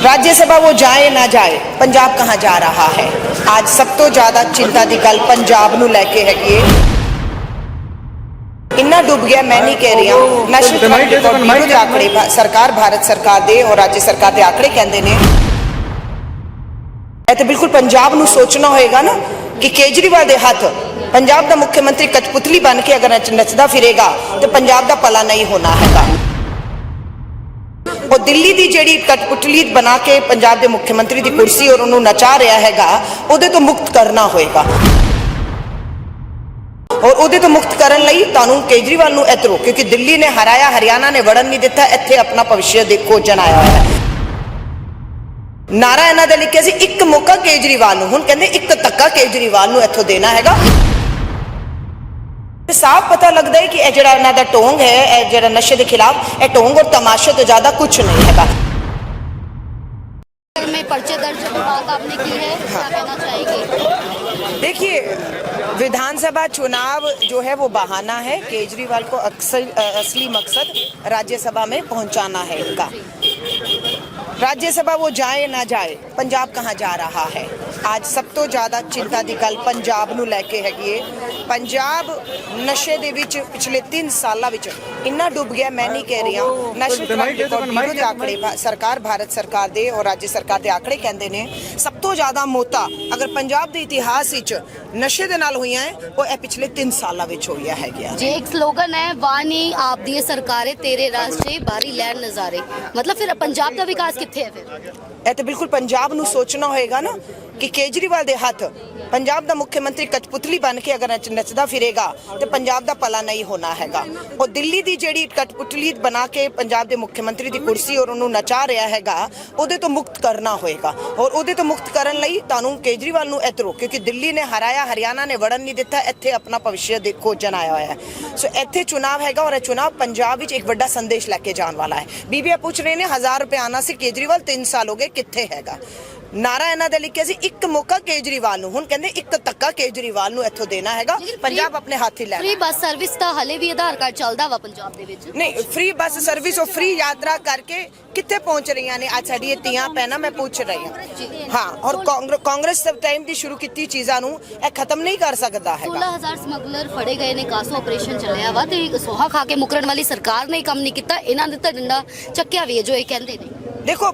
राज्यसभा वो ਜਾਏ ਨਾ ਜਾਏ ਪੰਜਾਬ ਕਹਾਂ ਜਾ ਰਹਾ ਹੈ ਅੱਜ ਸਭ ਤੋਂ ਜ਼ਿਆਦਾ ਚਿੰਤਾ ਦੀ ਗੱਲ ਪੰਜਾਬ ਨੂੰ ਲੈ ਕੇ ਹੈਗੀ ਹੈ ਇੰਨਾ ਡੁੱਬ ਗਿਆ ਮੈਂ ਨਹੀਂ ਕਹਿ ਰਿਹਾ ਮੈਂ ਸਿਰਫ ਆਕੜੇ ਸਰਕਾਰ ਭਾਰਤ ਸਰਕਾਰ ਦੇ ਔਰ ਰਾਜ ਸਰਕਾਰ ਦੇ ਆਖੜੇ ਕਹਿੰਦੇ ਨੇ ਇਹ ਤਾਂ ਬਿਲਕੁਲ ਪੰਜਾਬ ਨੂੰ ਸੋਚਣਾ ਹੋਏਗਾ ਨਾ ਕਿ ਕੇਜਰੀਵਾਲ ਦੇ ਹੱਥ ਪੰਜਾਬ ਦਾ ਮੁੱਖ ਮੰਤਰੀ ਕਟਪੁਤਲੀ ਬਣ ਕੇ ਅਗਰ ਨੱਚਦਾ ਫਿਰੇਗਾ ਤੇ ਪੰਜਾਬ ਦਾ ਪਲਾ ਨਹੀਂ ਹੋਣਾ ਹੈਗਾ ਉਹ ਦਿੱਲੀ ਦੀ ਜਿਹੜੀ ਕਠਪੁਤਲੀ ਬਣਾ ਕੇ ਪੰਜਾਬ ਦੇ ਮੁੱਖ ਮੰਤਰੀ ਦੀ ਕੁਰਸੀ ਔਰ ਉਹਨੂੰ ਨਚਾ ਰਿਹਾ ਹੈਗਾ, ਉਹਦੇ ਤੋਂ ਮੁਕਤ ਕਰਨਾ ਹੋਏਗਾ। ਔਰ ਉਹਦੇ ਤੋਂ ਮੁਕਤ ਕਰਨ ਲਈ ਤੁਹਾਨੂੰ ਕੇਜਰੀਵਾਲ ਨੂੰ ਇਧਰੋਂ ਕਿਉਂਕਿ ਦਿੱਲੀ ਨੇ ਹਰਾਇਆ, ਹਰਿਆਣਾ ਨੇ ਵੜਨ ਨਹੀਂ ਦਿੱਤਾ, ਇੱਥੇ ਆਪਣਾ ਭਵਿੱਖ ਦੇਖੋ ਜਨਾਇਆ ਹੋਇਆ ਹੈ। ਨਾਰਾ ਇਹਨਾਂ ਦਾ ਲਿਖਿਆ ਸੀ, ਇੱਕ ਮੌਕਾ ਕੇਜਰੀਵਾਲ ਨੂੰ, ਹੁਣ ਕਹਿੰਦੇ ਇੱਕ ਧੱਕਾ ਕੇਜਰੀਵਾਲ ਨੂੰ ਇੱਥੋਂ ਦੇਣਾ ਹੈਗਾ। ਤੇ ਸਾਫ਼ ਪਤਾ ਲੱਗਦਾ ਹੈ ਕਿ ਇਹ ਜਿਹੜਾ ਇਹਨਾਂ ਦਾ ਢੋਂਗ ਹੈ ਇਹ ਜਿਹੜਾ ਨਸ਼ੇ ਦੇ ਖਿਲਾਫ ਇਹ ਢੋਂਗ ਔਰ ਤਮਾਸ਼ੇ ਤੋਂ ਜ਼ਿਆਦਾ ਕੁਝ ਨਹੀਂ ਹੈਗਾ में पर्चे दर्ज की बात आपने की है क्या कहना चाहेंगे देखिए विधानसभा चुनाव जो है वो बहाना है केजरीवाल को अक्सर अ, असली मकसद राज्यसभा में पहुंचाना है इनका राज्यसभा वो ਜਾਏ ਨਾ ਜਾਏ ਪੰਜਾਬ ਕਹਾਂ ਜਾ ਰਹਾ ਹੈ ਅੱਜ ਸਭ ਤੋਂ ਜ਼ਿਆਦਾ ਚਿੰਤਾ ਦੀ ਗੱਲ ਪੰਜਾਬ ਨੂੰ ਲੈ ਕੇ ਹੈਗੀ ਹੈ ਪੰਜਾਬ ਨਸ਼ੇ ਦੇ ਵਿੱਚ ਪਿਛਲੇ 3 ਸਾਲਾਂ ਵਿੱਚ ਇੰਨਾ ਡੁੱਬ ਗਿਆ ਮੈਂ ਨਹੀਂ ਕਹਿ ਰਿਹਾ ਨਸ਼ੇ ਦੇ ਆਕੜੇ ਸਰਕਾਰ ਭਾਰਤ ਸਰਕਾਰ ਦੇ ਔਰ ਰਾਜ ਸਰਕਾਰ ਦੇ ਆਕੜੇ ਕਹਿੰਦੇ ਨੇ ਸਭ ਤੋਂ ਜ਼ਿਆਦਾ ਮੋਤਾ ਅਗਰ ਪੰਜਾਬ ਦੇ ਇਤਿਹਾਸ ਵਿੱਚ ਨਸ਼ੇ ਦੇ ਨਾਲ ਹੋਈਆਂ ਹੈ ਉਹ ਇਹ ਪਿਛਲੇ 3 ਸਾਲਾਂ ਵਿੱਚ ਹੋਈਆਂ ਹੈਗੀਆਂ ਜੇ ਇੱਕ ਸਲੋਗਨ ਹੈ ਵਾਨੀ ਆਪ ਦੀ ਸਰਕਾਰੇ ਤੇਰੇ ਰਾਸਤੇ ਬਾਰੀ ਲੈਣ ਨਜ਼ਾਰੇ ਮਤਲਬ ਫਿਰ ਪੰਜਾਬ ਦਾ ਵਿਕਾਸ ਕਿੱਥੇ ਹੈ ਫਿਰ। ਇਹ ਤਾਂ ਬਿਲਕੁਲ ਪੰਜਾਬ ਨੂੰ ਸੋਚਣਾ ਹੋਏਗਾ ਨਾ ਕਿ ਕੇਜਰੀਵਾਲ ਦੇ ਹੱਥ ਪੰਜਾਬ ਦਾ ਮੁੱਖ ਮੰਤਰੀ ਕਠਪੁਤਲੀ ਬਣ ਕੇ ਅਗਰ ਨੱਚਦਾ ਫਿਰੇਗਾ ਤੇ ਪੰਜਾਬ ਦਾ ਭਲਾ ਨਹੀਂ ਹੋਣਾ ਹੈਗਾ। ਉਹ ਦਿੱਲੀ ਦੀ ਜਿਹੜੀ ਕਠਪੁਤਲੀ ਬਣਾ ਕੇ ਪੰਜਾਬ ਦੇ ਮੁੱਖ ਮੰਤਰੀ ਦੀ ਕੁਰਸੀ ਔਰ ਉਹਨੂੰ ਨਚਾ ਰਿਹਾ ਹੈਗਾ, ਉਹਦੇ ਤੋਂ ਮੁਕਤ ਕਰਨਾ ਹੋਏਗਾ। ਔਰ ਉਹਦੇ ਤੋਂ ਮੁਕਤ ਕਰਨ ਲਈ ਤੁਹਾਨੂੰ ਕੇਜਰੀਵਾਲ ਨੂੰ ਇਧਰੋਂ ਕਿਉਂਕਿ ਦਿੱਲੀ ਨੇ ਹਰਾਇਆ, ਹਰਿਆਣਾ ਨੇ ਵੜਨ ਨਹੀਂ ਦਿੱਤਾ, ਇੱਥੇ ਆਪਣਾ ਭਵਿੱਖ ਦੇਖੋ ਜਨਾਇਆ ਹੋਇਆ ਹੈ। ਸੋ ਇੱਥੇ ਚੁਣਾਵ ਹੈਗਾ ਔਰ ਇਹ ਚੁਣਾਵ ਪੰਜਾਬ ਵਿੱਚ ਇੱਕ ਵੱਡਾ ਸੰਦੇਸ਼ ਲੈ ਕੇ ਜਾਣ ਵਾਲਾ ਹੈ। ਬੀਬੀਆ ਪੁੱਛ ਰਹੇ ਨੇ 1000 ਰੁਪਏ ਆਣਾ ਸੀ, ਕੇਜਰੀਵਾਲ 3 ਸਾਲ ਹੋ ਗਏ ਕਿੱਥੇ ਹੈਗਾ? ਨਾਰਾ ਇਹਨਾਂ ਦਾ ਲਿਖਿਆ ਸੀ ਇੱਕ ਮੌਕਾ ਕੇਜਰੀਵਾਲ ਨੂੰ। ਹੁਣ ਕਹਿੰਦੇ ਇੱਕ ਧੱਕਾ ਕੇਜਰੀਵਾਲ ਨੂੰ ਇੱਥੋਂ ਦੇਣਾ ਹੈਗਾ। ਪੰਜਾਬ ਆਪਣੇ ਹੱਥ ਹੀ ਫ੍ਰੀ ਲੈਣਾ ਬੱਸ ਸਰਵਿਸ ਤਾਂ ਹਲੇ ਵੀ ਆਧਾਰ ਕਾਰਡ ਚੱਲਦਾ ਵਾ ਪੰਜਾਬ ਦੇ ਵਿੱਚ। ਨਹੀਂ ਫ੍ਰੀ ਬੱਸ ਸਰਵਿਸ ਉਹ ਫ੍ਰੀ ਯਾਤਰਾ ਕਰਕੇ ਕਿੱਥੇ ਪਹੁੰਚ ਰਹੀਆਂ ਨੇ? ਅੱਜ ਸਾਡੀ ਇਹ ਤੀਆਂ ਪੈਣਾ ਮੈਂ ਪੁੱਛ ਰਹੀ ਹਾਂ। ਹਾਂ ਔਰ ਕਾਂਗਰਸ ਦੇ ਟਾਈਮ ਦੀ ਸ਼ੁਰੂ ਕੀਤੀ ਚੀਜ਼ਾਂ ਨੂੰ ਇਹ ਖਤਮ ਨਹੀਂ ਕਰ ਸਕਦਾ ਹੈਗਾ। 16000 ਸਮਗਲਰ ਫੜੇ ਗਏ ਨੇ ਕਾਸੋ ਆਪਰੇਸ਼ਨ ਚੱਲਿਆ ਵਾ ਤੇ ਸੋਹਾ ਖਾ ਕੇ ਮੁਕਰਨ ਵਾਲੀ ਸਰਕਾਰ ਨੇ ਕੰਮ ਨਹੀਂ ਕੀਤਾ। ਇਹਨਾਂ ਦੇ ਤਾਂ ਡੰਡਾ ਚੱਕਿਆ ਵੀ ਹੈ ਜੋ ਇਹ ਕਹਿੰਦੇ ਨੇ। ਦੇਖੋ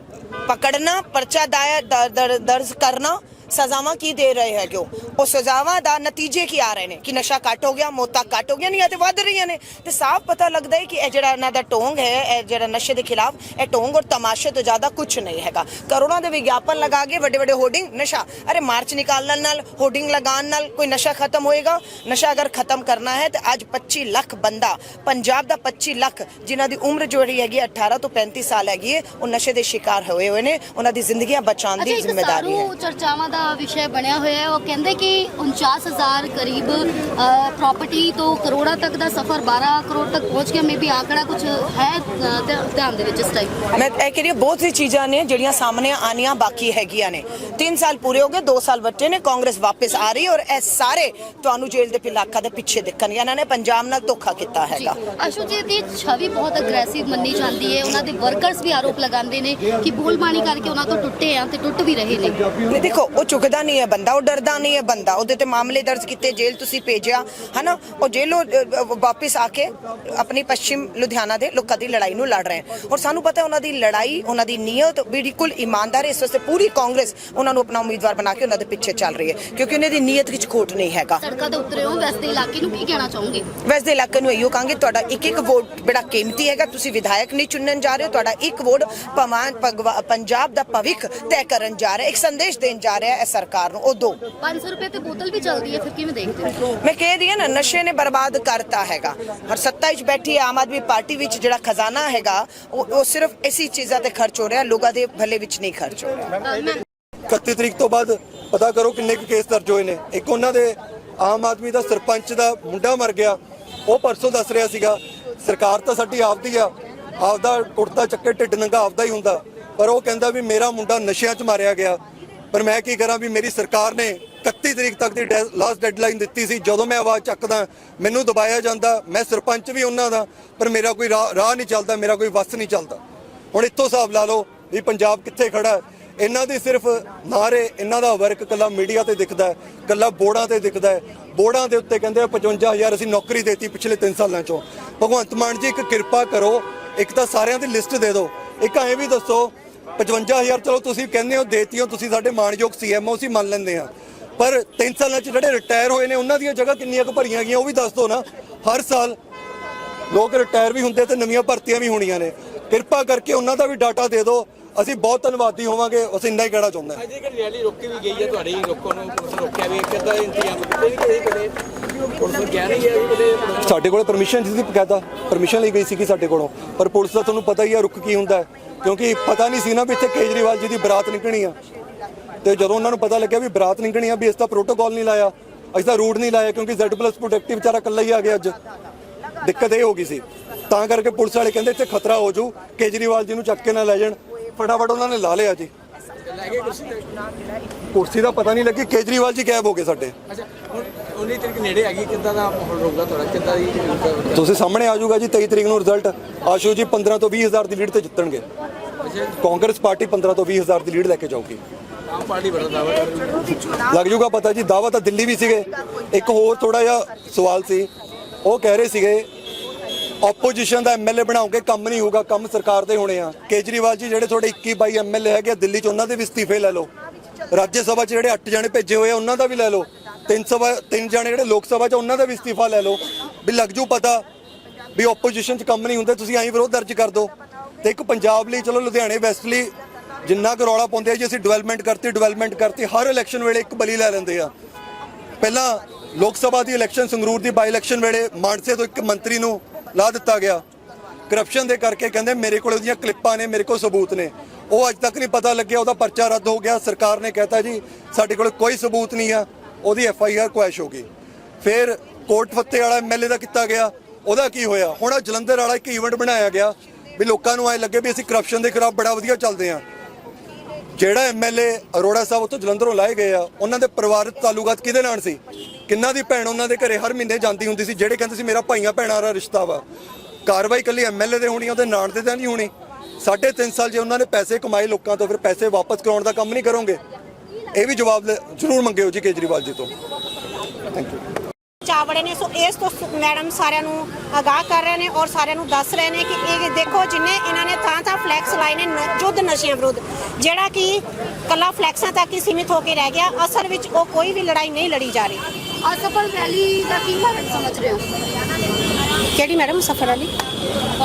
ਪਕੜਨਾ ਪਰਚਾ ਦਾਇਰ ਦਰ- ਦਰ- ਦਰਜ ਕਰਨਾ ਸਜ਼ਾਵਾਂ ਕੀ ਦੇ ਰਹੇ ਹੈ ਕਿਉਂ ਉਹ ਸਜ਼ਾਵਾਂ ਦਾ ਨਤੀਜੇ ਕੀ ਆ ਰਹੇ ਨੇ ਕਿ ਨਸ਼ਾ ਘੱਟ ਹੋ ਗਿਆ ਮੌਤਾਂ ਘੱਟ ਹੋ ਗਿਆ ਨਹੀਂ ਤੇ ਵੱਧ ਰਹੀਆਂ ਨੇ ਤੇ ਸਾਫ਼ ਪਤਾ ਲੱਗਦਾ ਹੈ ਕਿ ਇਹ ਜਿਹੜਾ ਇਹਨਾਂ ਦਾ ਢੋਂਗ ਹੈ ਇਹ ਜਿਹੜਾ ਨਸ਼ੇ ਦੇ ਖਿਲਾਫ ਇਹ ਢੋਂਗ ਔਰ ਤਮਾਸ਼ੇ ਤੋਂ ਜ਼ਿਆਦਾ ਕੁਝ ਨਹੀਂ ਹੈਗਾ ਕਰੋੜਾਂ ਦੇ ਵਿਗਿਆਪਨ ਲਗਾ ਕੇ ਵੱਡੇ ਵੱਡੇ ਹੋਰਡਿੰਗ ਨਸ਼ਾ ਅਰੇ ਮਾਰਚ ਨਿਕਾਲਣ ਨਾਲ ਹੋਰਡਿੰਗ ਲਗਾਉਣ ਨਾਲ ਕੋਈ ਨਸ਼ਾ ਖਤਮ ਹੋਏਗਾ ਨਸ਼ਾ ਅਗਰ ਖਤਮ ਕਰਨਾ ਹੈ ਤੇ ਅੱਜ 25 ਲੱਖ ਬੰਦਾ ਪੰਜਾਬ ਦਾ 25 ਲੱਖ ਜਿਨ੍ਹਾਂ ਦੀ ਉਮਰ ਜਿਹੜੀ ਹੈਗੀ ਹੈ 18 ਤੋਂ 35 ਸਾਲ ਹੈਗੀ ਹੈ ਉਹ ਨਸ਼ੇ ਦੇ ਸ਼ਿਕਾਰ ਹੋਏ ਹੋਏ ਨੇ ਉਹਨਾਂ ਦੀ ਜ਼ਿੰਦਗੀਆਂ ਬਚਾਉਣ ਦੀ ਜ਼ਿੰਮੇਵਾਰੀ ਹੈ ਚਰਚਾਵਾਂ ਦਾ ਵਿਸ਼ੇ ਬਣਿਆ ਹੋਇਆ ਹੈ। ਉਹ ਕਹਿੰਦੇ ਕਿ 49000 ਕਰੀਬ ਪ੍ਰਾਪਰਟੀ ਤੋਂ ਕਰੋੜਾਂ ਤੱਕ ਦਾ ਸਫ਼ਰ 12 ਕਰੋੜ ਤੱਕ ਪਹੁੰਚ ਗਿਆ। ਮੇਬੀ ਆંકੜਾ ਕੁਝ ਹੈ ਧਿਆਨ ਦੇ ਵਿੱਚ ਇਸ ਟਾਈਮ ਮੈਂ ਇਹ ਕਹਿ ਰਹੀ ਹਾਂ ਬਹੁਤ ਸੀ ਚੀਜ਼ਾਂ ਨੇ ਜਿਹੜੀਆਂ ਸਾਹਮਣੇ ਆਣੀਆਂ ਬਾਕੀ ਹੈਗੀਆਂ ਨੇ। 3 ਸਾਲ ਪੂਰੇ ਹੋ ਗਏ 2 ਸਾਲ ਬੱਚੇ ਨੇ ਕਾਂਗਰਸ ਵਾਪਸ ਆ ਰਹੀ ਔਰ ਇਹ ਸਾਰੇ ਤੁਹਾਨੂੰ ਜੇਲ੍ਹ ਦੇ ਪਿਲਾਕਾ ਦੇ ਪਿੱਛੇ ਦਿਖਣਗੇ ਇਹਨਾਂ ਨੇ ਪੰਜਾਬ ਨਾਲ ਧੋਖਾ ਕੀਤਾ ਹੈਗਾ। ਅਸ਼ੂ ਜੀ ਦੀ ਛਵੀ ਬਹੁਤ ਅਗਰੈਸਿਵ ਮੰਨੀ ਜਾਂਦੀ ਹੈ। ਉਹਨਾਂ ਦੇ ਵਰਕਰਸ ਵੀ ਆਰੋਪ ਲਗਾਉਂਦੇ ਨੇ ਕਿ ਬੋਲਬਾਣੀ ਕਰਕੇ ਉਹਨਾਂ ਤੋਂ ਟੁੱਟੇ ਆ ਤੇ ਟੁੱਟ ਵੀ ਰਹੇ ਨੇ। ਦੇਖੋ ਉਹ ਚੁੱਕਦਾ ਨਹੀਂ ਹੈ ਬੰਦਾ ਉਹ ਡਰਦਾ ਨਹੀਂ ਹੈ ਬੰਦਾ ਉਹਦੇ ਤੇ ਮਾਮਲੇ ਦਰਜ ਕੀਤੇ ਜੇਲ੍ਹ ਤੁਸੀਂ ਭੇਜਿਆ ਹਨਾ? ਉਹ ਜੇਲ੍ਹੋਂ ਅ, ਵਾਪਸ ਆ ਕੇ ਆਪਣੀ ਪੱਛਮ ਲੁਧਿਆਣਾ ਦੇ ਲੋਕਾਂ ਦੀ ਲੜਾਈ ਨੂੰ ਲੜ ਰਹੇ ਹਨ। ਔਰ ਸਾਨੂੰ ਪਤਾ ਹੈ ਉਹਨਾਂ ਦੀ ਲੜਾਈ ਉਹਨਾਂ ਦੀ ਨੀਅਤ ਬਿਲਕੁਲ ਇਮਾਨਦਾਰ ਹੈ। ਇਸ ਵਾਸਤੇ ਪੂਰੀ ਕਾਂਗਰਸ ਉਹਨਾਂ ਨੂੰ ਆਪਣਾ ਉਮੀਦਵਾਰ ਬਣਾ ਕੇ ਉਹਨਾਂ ਦੇ ਪਿੱਛੇ ਚੱਲ ਰਹੀ ਹੈ ਕਿਉਂਕਿ ਉਹਨਾਂ ਦੀ ਨੀਅਤ ਵਿੱਚ ਖੋਟ ਨਹੀਂ ਹੈਗਾ। ਸੜਕਾਂ ਤੇ ਉਤਰੇ ਹੋ ਵੈਸਟ ਦੇ ਇਲਾਕੇ ਨੂੰ ਕੀ ਕਹਿਣਾ ਚਾਹੋਗੇ? ਵੈਸੇ ਦੇ ਇਲਾਕੇ ਨੂੰ ਇਹੋ ਕਹਾਂਗੇ ਤੁਹਾਡਾ ਇੱਕ ਇੱਕ ਵੋਟ ਬੜਾ ਕੀਮਤੀ ਹੈਗਾ ਤੁਸੀਂ ਵਿਧਾਇਕ ਨਹੀਂ ਚੁਣਨ ਜਾ ਰਹੇ ਹੋ ਤੁਹਾਡਾ ਇੱਕ ਵੋਟ ਪਮਾਨ ਭਗਵਾ- ਪੰਜਾਬ ਦਾ ਭਵਿੱਖ ਤੈਅ ਕਰਨ ਜਾ ਰਿਹਾ ਹੈ, ਇੱਕ ਸੰਦੇਸ਼ ਦੇਣ ਜਾ ਰਿਹਾ ਹੈ। ਇਹ ਸਰਕਾਰ ਨੂੰ ਉਹ ਦੋ। 500 ਰੁਪਏ ਤੇ ਬੋਤਲ ਵੀ ਚੱਲਦੀ ਹੈ ਫਿਰ ਕਿਵੇਂ ਦੇਖਦੇ ਹੋ? ਮੈਂ ਕਹਿ ਰਹੀ ਹਾਂ ਨਾ ਨਸ਼ੇ ਨੇ ਬਰਬਾਦ ਕਰਤਾ ਹੈਗਾ। ਹਰ ਸੱਤਾ ਵਿੱਚ ਬੈਠੀ ਹੈ ਆਮ ਆਦਮੀ ਪਾਰਟੀ ਵਿੱਚ ਜਿਹੜਾ ਖਜ਼ਾਨਾ ਹੈਗਾ ਉਹ ਉਹ ਸਿਰਫ ਇਸੀ ਚੀਜ਼ਾਂ ਤੇ ਖਰਚ ਹੋ ਰਿਹਾ ਲੋਕਾਂ ਦੇ ਭਲੇ ਵਿੱਚ ਨਹੀਂ ਖਰਚ ਹੋ ਰਿਹਾ। ਅ, ਮੈਂ 31 ਤਰੀਕ ਤੋਂ ਬਾਅਦ ਪਤਾ ਕਰੋ ਕਿੰਨੇ ਕੁ ਕੇਸ ਦਰਜ ਹੋਏ ਨੇ। ਇੱਕ ਉਹਨਾਂ ਦੇ ਆਮ ਆਦਮੀ ਦਾ ਸਰਪੰਚ ਦਾ ਮੁੰਡਾ ਮਰ ਗਿਆ। ਉਹ ਪਰਸੋਂ ਦੱਸ ਰਿਹਾ ਸੀਗਾ ਸਰਕਾਰ ਤਾਂ ਸਾਡੀ ਆਪਦੀ ਆ ਆਪਦਾ ਕੁੜਤਾ ਚੱਕੇ ਢਿੱਡ ਨੰਗਾ ਆਪਦਾ ਹੀ ਹੁੰਦਾ। ਪਰ ਉਹ ਕਹਿੰਦਾ ਵੀ ਮੇਰਾ ਮੁੰਡਾ ਨਸ਼ਿਆਂ 'ਚ ਮਾਰਿਆ ਗਿਆ। ਪਰ ਮੈਂ ਕੀ ਕਰਾਂ ਵੀ ਮੇਰੀ ਸਰਕਾਰ ਨੇ 31 ਤਰੀਕ ਤੱਕ ਦੀ ਲਾਸਟ ਡੈਡਲਾਈਨ ਦਿੱਤੀ ਸੀ। ਜਦੋਂ ਮੈਂ ਆਵਾਜ਼ ਚੱਕਦਾ, ਮੈਨੂੰ ਦਬਾਇਆ ਜਾਂਦਾ। ਮੈਂ ਸਰਪੰਚ ਵੀ ਉਹਨਾਂ ਦਾ, ਪਰ ਮੇਰਾ ਕੋਈ ਰਾਹ ਰਾਹ ਨਹੀਂ ਚੱਲਦਾ, ਮੇਰਾ ਕੋਈ ਵਸ ਨਹੀਂ ਚੱਲਦਾ। ਹੁਣ ਇੱਥੋਂ ਹਿਸਾਬ ਲਾ ਲਓ ਵੀ ਪੰਜਾਬ ਕਿੱਥੇ ਖੜਾ ਇਹਨਾਂ ਦੀ ਸਿਰਫ ਨਾਰੇ ਇਹਨਾਂ ਦਾ ਵਰਕ ਕੱਲਾ ਮੀਡੀਆ ਤੇ ਦਿਖਦਾ ਹੈ ਕੱਲਾ ਬੋਰਡਾਂ ਤੇ ਦਿਖਦਾ ਬੋਰਡਾਂ ਦੇ ਉੱਤੇ ਕਹਿੰਦੇ ਆ 55000 ਅਸੀਂ ਨੌਕਰੀ ਦੇਤੀ ਪਿਛਲੇ 3 ਸਾਲਾਂ ਚੋਂ। ਭਗਵੰਤ ਮਾਨ ਜੀ, ਇੱਕ ਕਿਰਪਾ ਕਰੋ, ਇੱਕ ਤਾਂ ਸਾਰਿਆਂ ਦੀ ਲਿਸਟ ਦੇ ਦਿਓ। ਇੱਕ ਐਂ ਵੀ ਦੱਸੋ 55000 ਚਲੋ ਤੁਸੀਂ ਕਹਿੰਦੇ ਹੋ ਦੇਤੀ ਹੋ ਤੁਸੀਂ ਸਾਡੇ ਮਾਣਯੋਗ ਸੀਐਮਓ ਅਸੀਂ ਮੰਨ ਲੈਂਦੇ ਆ ਪਰ 3 ਸਾਲਾਂ ਚ ਜਿਹੜੇ ਰਿਟਾਇਰ ਹੋਏ ਨੇ, ਉਹਨਾਂ ਦੀਆਂ ਜਗ੍ਹਾ ਕਿੰਨੀਆਂ ਕੁ ਭਰੀਆਂ ਗਈਆਂ, ਉਹ ਵੀ ਦੱਸ ਦਿਓ ਨਾ। ਹਰ ਸਾਲ ਲੋਕ ਰਿਟਾਇਰ ਵੀ ਹੁੰਦੇ ਤੇ ਨਵੀਆਂ ਭਰਤੀਆਂ ਵੀ ਹੋਣੀਆਂ ਨੇ। ਕਿਰਪਾ ਕਰਕੇ ਉਹਨਾਂ ਦਾ ਵੀ ਡਾਟਾ ਦੇ ਦਿਓ ਅਸੀਂ ਬਹੁਤ ਧੰਨਵਾਦੀ ਹੋਵਾਂਗੇ, ਅਸੀਂ ਇੰਨਾ ਹੀ ਕਹਿਣਾ ਚਾਹੁੰਦੇ ਹਾਂ। ਅੱਜ ਇੱਕ ਰੈਲੀ ਰੋਕੀ ਵੀ ਗਈ ਹੈ ਤੁਹਾਡੀ ਰੋਕੋ ਨੂੰ ਰੋਕਿਆ ਵੀ ਕਿੱਦਾਂ ਇੰਤਜ਼ਾਮ ਕੀਤੇ ਵੀ ਕਦੇ? ਸਾਡੇ ਕੋਲ ਪਰਮਿਸ਼ਨ ਸੀ ਬਕਾਇਦਾ। ਪਰਮਿਸ਼ਨ ਲਈ ਗਈ ਸੀ ਕਿ ਸਾਡੇ ਕੋਲੋਂ। ਪਰ ਪੁਲਿਸ ਦਾ ਤੁਹਾਨੂੰ ਪਤਾ ਹੀ ਆ ਰੁਕ ਕੀ ਹੁੰਦਾ ਕਿਉਂਕਿ ਪਤਾ ਨਹੀਂ ਸੀ ਨਾ ਵੀ ਇੱਥੇ ਕੇਜਰੀਵਾਲ ਜੀ ਦੀ ਬਰਾਤ ਨਿਕਲਣੀ ਆ। ਤੇ ਜਦੋਂ ਉਹਨਾਂ ਨੂੰ ਪਤਾ ਲੱਗਿਆ ਵੀ ਬਰਾਤ ਨਿਕਲਣੀ ਆ ਵੀ ਇਸ ਦਾ ਪ੍ਰੋਟੋਕਾਲ ਨਹੀਂ ਲਾਇਆ। ਅਸੀਂ ਤਾਂ ਰੂਟ ਨਹੀਂ ਲਾਇਆ ਕਿਉਂਕਿ Z+ ਪ੍ਰੋਟੈਕਟਿਵ ਵਿਚਾਰਾ ਇਕੱਲਾ ਹੀ ਆ ਗਿਆ ਅੱਜ। ਦਿੱਕਤ ਇਹ ਹੋ ਗਈ ਸੀ। ਤਾਂ ਕਰਕੇ ਪੁਲਿਸ ਵਾਲੇ ਕਹਿੰਦੇ ਇੱਥੇ ਖਤਰਾ ਹੋ ਜੂ ਕੇਜਰੀਵਾਲ ਜੀ ਨੂੰ ਚੱਕ ਕੇ ਨਾ ਲੈ ਜਾਣ। ਫਟਾਫਟ ਉਹਨਾਂ ਨੇ ਲਾ ਲਿਆ ਜੀ। ਕੁਰਸੀ ਦਾ ਪਤਾ ਨਹੀਂ ਲੱਗੀ ਕੇਜਰੀਵਾਲ ਜੀ ਗਾਇਬ ਹੋ ਗਏ ਸਾਡੇ। 19 ਤਰੀਕ ਨੇੜੇ ਆ ਗਈ ਕਿੱਦਾਂ ਦਾ ਮਾਹੌਲ ਰਹੂਗਾ ਤੁਹਾਡਾ? ਕਿੱਦਾਂ ਦੀ ਤੁਸੀਂ ਸਾਹਮਣੇ ਆ ਜਾਊਗਾ ਜੀ 23 ਤਰੀਕ ਨੂੰ ਰਿਜ਼ਲਟ ਆਸ਼ੂ ਜੀ 15 ਤੋਂ 20 ਹਜ਼ਾਰ ਦੀ ਲੀਡ ਤੇ ਜਿੱਤਣਗੇ। ਕਾਂਗਰਸ ਪਾਰਟੀ 15 ਤੋਂ 20 ਹਜ਼ਾਰ ਦੀ ਲੀਡ ਲੈ ਕੇ ਜਾਊਗੀ। ਆਮ ਪਾਰਟੀ ਬੜਾ ਦਾਅਵਾ ਕਰ ਰਹੀ ਹੈ। ਲੱਗ ਜੂਗਾ ਪਤਾ ਜੀ ਦਾਵਾ ਤਾਂ ਦਿੱਲੀ ਵੀ ਸੀਗੇ। ਇੱਕ ਹੋਰ ਥੋੜਾ ਜਿਹਾ ਸਵਾਲ ਸੀ। ਉਹ ਕਹਿ ਰਹੇ ਸੀਗੇ ਆਪੋਜੀਸ਼ਨ ਦਾ ਐਮਐਲਏ ਬਣਾਓਗੇ ਕੰਮ ਨਹੀਂ ਹੋਊਗਾ ਕੰਮ ਸਰਕਾਰ ਦੇ ਹੋਣੇ ਆ। ਕੇਜਰੀਵਾਲ ਜੀ ਜਿਹੜੇ ਤੁਹਾਡੇ 21 22 ਐਮਐਲਏ ਹੈਗੇ ਆ ਦਿੱਲੀ 'ਚ ਉਹਨਾਂ ਦੇ ਵੀ ਅਸਤੀਫੇ ਲੈ ਲਓ। ਰਾਜ ਸਭਾ 'ਚ ਜਿਹੜੇ 8 ਜਣੇ ਭੇਜੇ ਹੋਏ ਆ ਉਹਨਾਂ ਦਾ ਵੀ ਲੈ ਲਓ। ਤਿੰਨ ਸਭਾ ਤਿੰਨ ਜਣੇ ਜਿਹੜੇ ਲੋਕ ਸਭਾ 'ਚ, ਉਹਨਾਂ ਦਾ ਵੀ ਅਸਤੀਫਾ ਲੈ ਲਓ। ਵੀ ਲੱਗ ਜੂ ਪਤਾ ਵੀ ਆਪੋਜੀਸ਼ਨ 'ਚ ਕੰਮ ਨਹੀਂ ਹੁੰਦਾ, ਤੁਸੀਂ ਐਂ ਵਿਰੋਧ ਦਰਜ ਕਰ ਦਿਓ ਤੇ ਇੱਕ ਪੰਜਾਬ ਲਈ, ਚਲੋ ਲੁਧਿਆਣੇ ਵੈਸਟ ਲਈ ਜਿੰਨਾ ਕੁ ਰੌਲਾ ਪਾਉਂਦੇ ਆ, ਜੀ ਅਸੀਂ ਡਿਵੈਲਪਮੈਂਟ ਕਰਤੀ ਡਿਵੈਲਪਮੈਂਟ ਕਰਤੀ, ਹਰ ਇਲੈਕਸ਼ਨ ਵੇਲੇ ਇੱਕ ਬਲੀ ਲੈ ਲੈਂਦੇ ਆ। ਪਹਿਲਾਂ ਲੋਕ ਸਭਾ ਦੀ ਇਲੈਕਸ਼ਨ ਸੰਗਰੂਰ ਦੀ ਬਾਈ ਇਲੈਕਸ਼ਨ ਵੇਲੇ ਮਾਨਸੇ ਤੋਂ ਇੱਕ ਮੰਤਰੀ ਨੂੰ ਲਾ ਦਿੱਤਾ ਗਿਆ। ਕਰਪਸ਼ਨ ਦੇ ਕਰਕੇ ਕਹਿੰਦੇ ਮੇਰੇ ਕੋਲ ਉਹਦੀਆਂ ਕਲਿੱਪਾਂ ਨੇ, ਮੇਰੇ ਕੋਲ ਸਬੂਤ ਨੇ। ਉਹ ਅੱਜ ਤੱਕ ਨਹੀਂ ਪਤਾ ਲੱਗਿਆ, ਉਹਦਾ ਪਰਚਾ ਰੱਦ ਹੋ ਗਿਆ। ਸਰਕਾਰ ਨੇ ਕਹਿਤਾ ਜੀ, ਸਾਡੇ ਕੋਲ ਕੋਈ ਸਬੂਤ ਨਹੀਂ ਆ। ਉਹਦੀ ਐਫ ਆਈ ਆਰ ਕੁਐਸ਼ ਹੋ ਗਈ। ਫਿਰ ਕੋਟ ਫੱਤੇ ਵਾਲਾ ਐਮਐਲਏ ਦਾ ਕੀਤਾ ਗਿਆ। ਉਹਦਾ ਕੀ ਹੋਇਆ? ਹੁਣ ਆਹ ਜਲੰਧਰ ਵਾਲਾ ਇੱਕ ਈਵੈਂਟ ਬਣਾਇਆ ਗਿਆ ਵੀ ਲੋਕਾਂ ਨੂੰ ਐ ਲੱਗੇ ਵੀ ਅਸੀਂ ਕਰਪਸ਼ਨ ਦੇ ਖਿਲਾਫ ਬੜਾ ਵਧੀਆ ਚੱਲਦੇ ਆ। ਜਿਹੜਾ ਐਮਐਲਏ ਅਰੋੜਾ ਸਾਹਿਬ ਉੱਥੋਂ ਜਲੰਧਰੋਂ ਲਾਏ ਗਏ ਆ, ਉਹਨਾਂ ਦੇ ਪਰਿਵਾਰਕ ਤਾਲੁਕਾਤ ਕਿਹਦੇ ਨਾਲ ਸੀ? ਕਿੰਨਾ ਦੀ ਭੈਣ ਉਹਨਾਂ ਦੇ ਘਰੇ ਹਰ ਮਹੀਨੇ ਜਾਂਦੀ ਹੁੰਦੀ ਸੀ, ਜਿਹੜੇ ਕਹਿੰਦੇ ਸੀ ਮੇਰਾ ਭਾਈਆਂ ਭੈਣਾਂ ਦਾ ਰਿਸ਼ਤਾ ਵਾ। ਕਾਰਵਾਈ ਕੱਲੀ ਐਮਐਲਏ ਦੇ ਹੋਣੀ ਉਹਦੇ ਨਾਂ ਤੇ ਤਾਂ ਨਹੀਂ ਹੋਣੀ। ਸਾਢੇ ਤਿੰਨ ਸਾਲ ਜੇ ਉਹਨਾਂ ਨੇ ਪੈਸੇ ਕਮਾਏ ਲੋਕਾਂ ਤੋਂ, ਫਿਰ ਪੈਸੇ ਵਾਪਸ ਕਰਾਉਣ ਦਾ ਕੰਮ ਨਹੀਂ ਕਰੋਗੇ। ਇਹ ਵੀ ਜਵਾਬ ਜ਼ਰੂਰ ਮੰਗਿਓ ਜੀ ਕੇਜਰੀਵਾਲ ਜੀ ਤੋਂ। ਥੈਂਕ ਯੂ ਚਾਵੜੇ ਨੇ ਸੋ ਇਸ ਤੋਂ ਮੈਡਮ ਸਾਰਿਆਂ ਨੂੰ ਅਗਾਹ ਕਰ ਰਹੇ ਨੇ ਔਰ ਸਾਰਿਆਂ ਨੂੰ ਦੱਸ ਰਹੇ ਨੇ ਕਿ ਇਹ ਦੇਖੋ ਜਿੰਨੇ ਇਹਨਾਂ ਨੇ ਥਾਂ ਥਾਂ ਫਲੈਕਸ ਲਾਏ ਨੇ ਯੁੱਧ ਨਸ਼ਿਆਂ ਵਿਰੁੱਧ ਜਿਹੜਾ ਕਿ ਕੱਲਾ ਫਲੈਕਸਾਂ ਤੱਕ ਹੀ ਸੀਮਿਤ ਹੋ ਕੇ ਰਹਿ ਗਿਆ ਅਸਲ ਵਿੱਚ ਉਹ ਕੋਈ ਵੀ ਲੜਾਈ ਨਹੀਂ ਲੜੀ ਜਾ ਰਹੀ। ਅਸਫਲ ਰੈਲੀ ਦਾ ਕੀ ਕਾਰਨ ਸਮਝ ਰਹੇ ਹੋ? ਕਿਹੜੀ ਮੈਡਮ ਸਫਰ ਵਾਲੀ?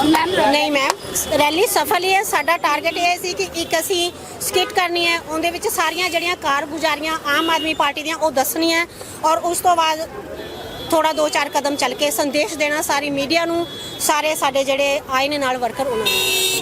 ਮੈਮ ਨਹੀਂ ਮੈਮ ਰੈਲੀ ਸਫਲ ਹੀ ਹੈ। ਸਾਡਾ ਟਾਰਗੇਟ ਇਹ ਸੀ ਕਿ ਇੱਕ ਅਸੀਂ ਸਕਿੱਟ ਕਰਨੀ ਹੈ। ਉਹਦੇ ਵਿੱਚ ਸਾਰੀਆਂ ਜਿਹੜੀਆਂ ਕਾਰਗੁਜ਼ਾਰੀਆਂ ਆਮ ਆਦਮੀ ਪਾਰਟੀ ਦੀਆਂ ਉਹ ਦੱਸਣੀਆਂ ਔਰ ਉਸ ਤੋਂ ਬਾਅਦ ਥੋੜਾ ਦੋ ਚਾਰ ਕਦਮ ਚੱਲ ਕੇ ਸੰਦੇਸ਼ ਦੇਣਾ ਸਾਰੀ ਮੀਡੀਆ ਨੂੰ ਸਾਰੇ ਸਾਡੇ ਜਿਹੜੇ ਆਏ ਨੇ ਨਾਲ ਵਰਕਰ ਉਹਨਾਂ ਨੂੰ।